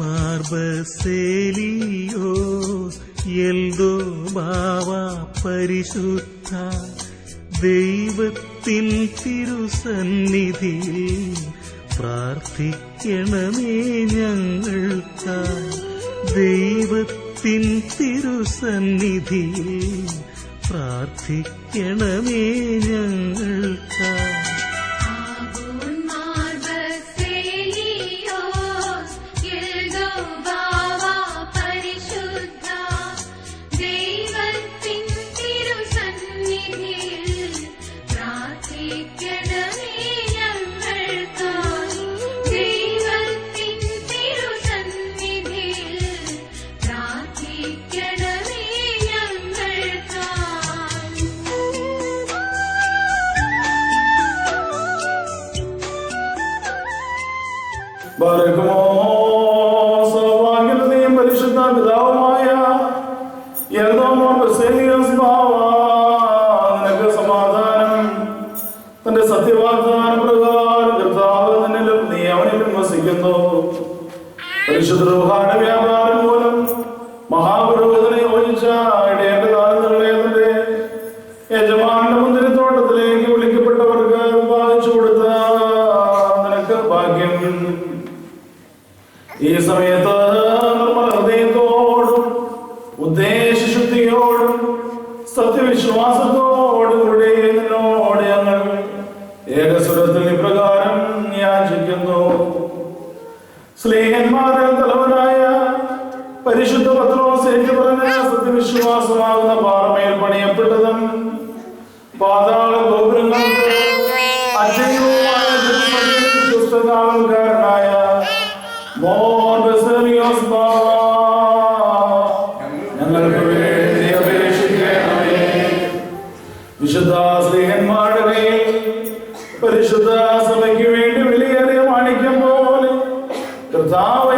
മാർബസേലിയോ എൽദോ ബാവ പരിശുദ്ധ ദൈവത്തിൻ തിരുസന്നിധിയിൽ പ്രാർത്ഥിക്കണമേ ഞങ്ങൾക്കായി ദൈവത്തിൻ തിരുസന്നിധിയിൽ പ്രാർത്ഥിക്കണമേ ഞങ്ങൾക്കായി ബാരക്കുമോ സൗഭാഗ്യവതിയും പരിശുദ്ധ പിതാവുമായ നിനക്ക് സമാധാനം. തന്റെ സത്യവാഗ്ദാന പ്രകാരം കർത്താവ് നീ അവനിലും വസിക്കുന്നു. പരിശുദ്ധ വ്യാപാരം മൂലം ഈ സമയത്ത് ഹൃദയത്തോടും ഉദ്ദേശശുദ്ധിയോടും സത്യവിശ്വാസത്തോടും കൂടി നിന്നോട് ഞങ്ങൾ ഏകസ്വരത്തിൽ ഇപ്രകാരം യാചിക്കുന്നു. സ്നേഹന്മാരിൽ തലവനായ പരിശുദ്ധ പത്രോസേക്ക് പറഞ്ഞ സത്യവിശ്വാസമാകുന്ന പാറമയിൽ പണിയപ്പെട്ടതും പാതാള ഗോപുരങ്ങൾക്ക് അജയ്യവുമായ വിശ്വസ്തനാളക്കാരനായ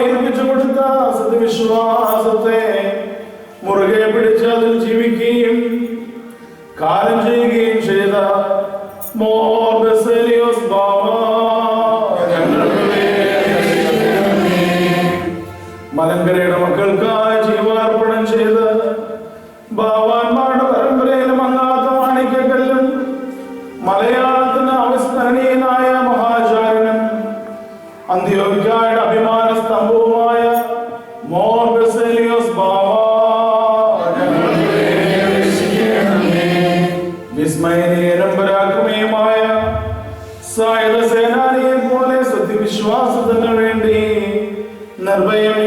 ഏൽപ്പിച്ചു കൊടുത്ത സത്യവിശ്വാസത്തെ മുറുകെ പിടിച്ച് അതിൽ ജീവിക്കുകയും കാലം ചെയ്യുകയും ചെയ്ത മലങ്കരയുടെ മക്കൾക്കായി ജീവാർപ്പണം ചെയ്ത് ബാബാന്മാരുടെ പരമ്പരയിലും അങ്ങാത്ത മാണിക്കക്കല്ലും മലയാളത്തിന് അവിസ്മരണീയനായ മഹാചാര്യനും അന്ത്യോഗ്യയുടെ അഭിമാന സ്തംഭവുമായ മോർ ബെസേലിയോസ് വേണ്ടി വിസ്മയനീയനും പരാക്രമേയമായ സായുധ സേനാനിയെ പോലെ സത്യവിശ്വാസത്തിന് വേണ്ടി നിർഭയം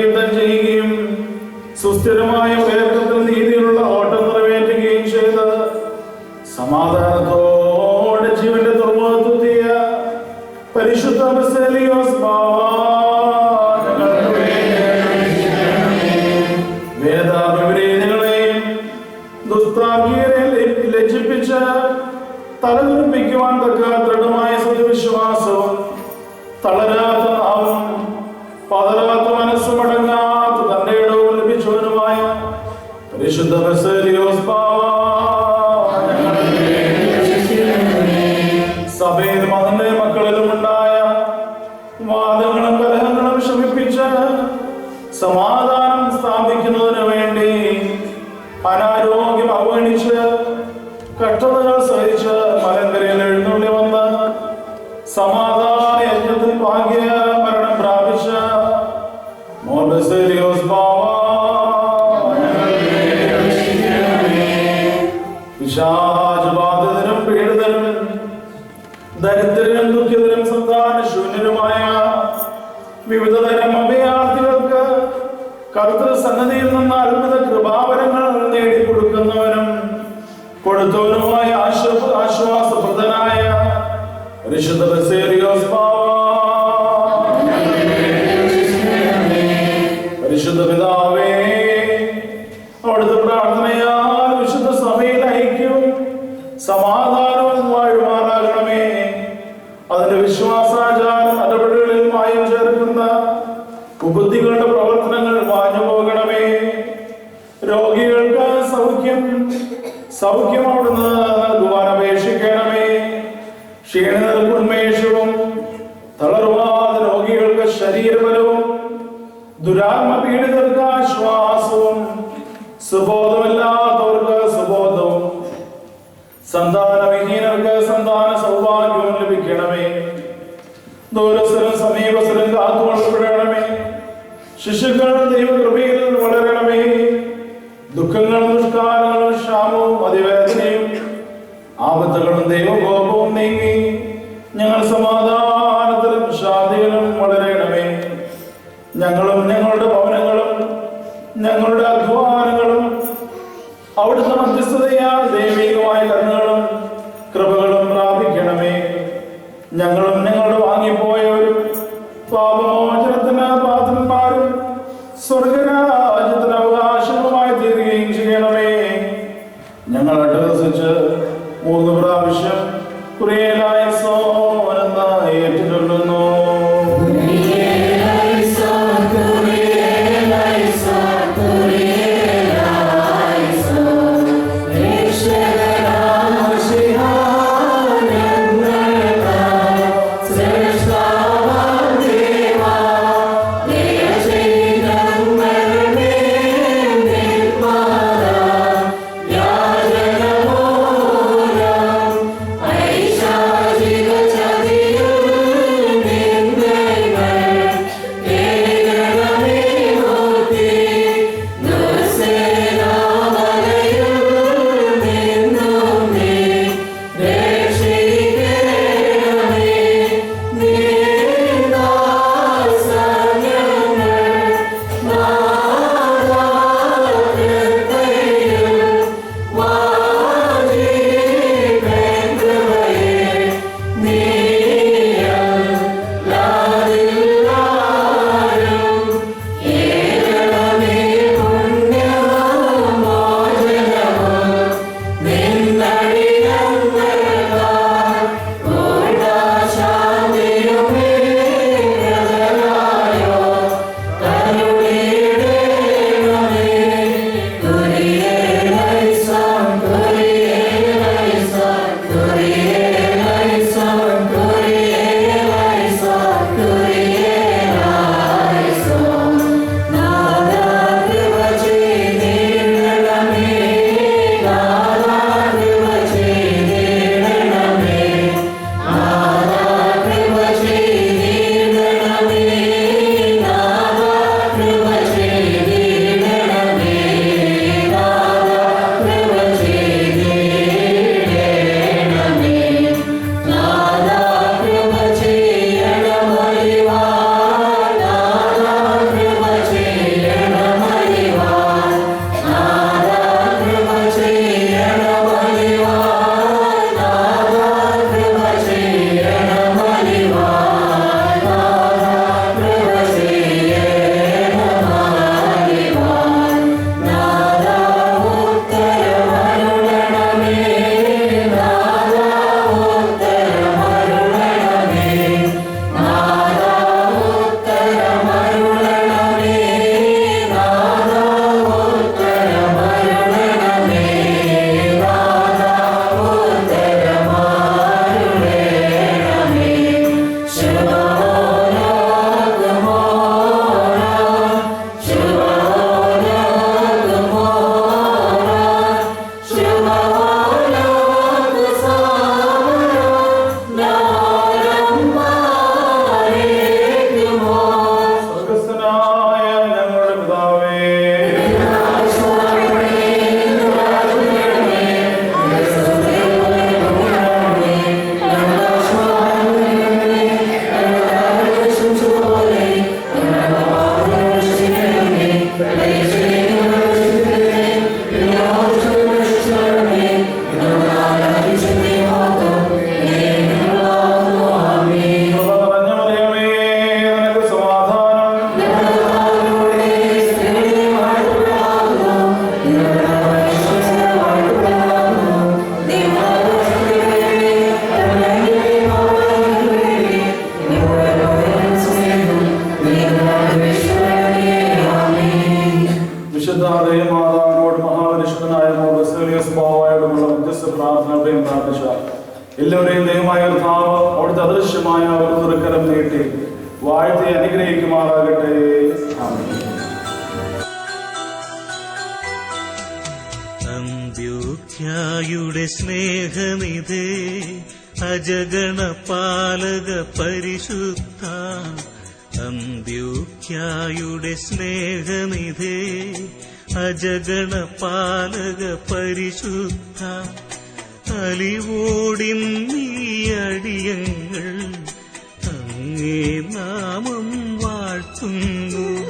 സമാധാന യജ്ഞത്തിൽ ഭാഗ്യ മരണം പ്രാപിച്ച മോർബസേലിയോസ് ബാവ പിശാചബാധിതനും പീഡിതനും ദരിദ്രനും ദുഃഖിതനും സന്താന ശൂന്യനുമായ വിവിധ തരം അഭയാർത്ഥികൾക്ക് കർത്തൃ സന്നദ്ധിയിൽ നിന്ന് അത്ഭുത കൃപാവരങ്ങൾ നേടിക്കൊടുക്കുന്നവനും കൊടുത്തവനുമായ ആശ്വാസപ്രദനായ പരിശുദ്ധ ബസേലിയോസ് ബാവ പരിശുദ്ധ പിതാവേ അവിടുത്തെ പ്രാർത്ഥനയാൽ വിശുദ്ധ സഭയിൽ ഐക്യവും സമാധാനവും വാഴുമാറാകണമേ. അതിന്റെ വിശ്വാസാചാര നടപടികളിൽ മായം ചേർക്കുന്ന ഉപബുദ്ധികളുടെ പ്രവർത്തനങ്ങൾ രോഗികൾക്ക് സൗഖ്യം സൗഖ്യം അവിടുന്ന് നൽകുവാൻ അപേക്ഷിക്കണമേ. ക്ഷീണിതർക്ക് ശരീരബലവും ദുരാത്മ പീഡിതർക്ക് ആശ്വാസവും സുബോധമില്ലാത്തവർക്ക് സുബോധവും സന്താനവിഹീനർക്ക് സന്താന സൗഭാഗ്യവും ലഭിക്കണമേ. ദൂരസ്ഥലും സമീപസ്ഥലും കാത്തുകൊള്ളപ്പെടണമേ. ശിശുക്കൾ ദൈവകൃപയിൽ വളരണമേ. ദുഃഖങ്ങളും ദുഷ്കാരങ്ങളും ക്ഷാമവും അതിവേദനയും ആപത്തുകളും ദൈവകോപവും നീങ്ങി ഞങ്ങൾ സമാധാനത്തിലും ദൈവികമായ കരുണകളും കൃപകളും പ്രാപിക്കണമേ. ഞങ്ങളും അനുഗ്രഹിക്കുമാറാകട്ടെ. അന്ത്യോഖ്യായുടെ സ്നേഹനിധേ അജഗണ പാലക പരിശുദ്ധ. അന്ത്യോഖ്യായുടെ സ്നേഹനിധേ അജഗണ പാലക പരിശുദ്ധ. അലിവോടിൻ നീ അടിയങ്ങൾ അങ്ങേ നാ 嗯。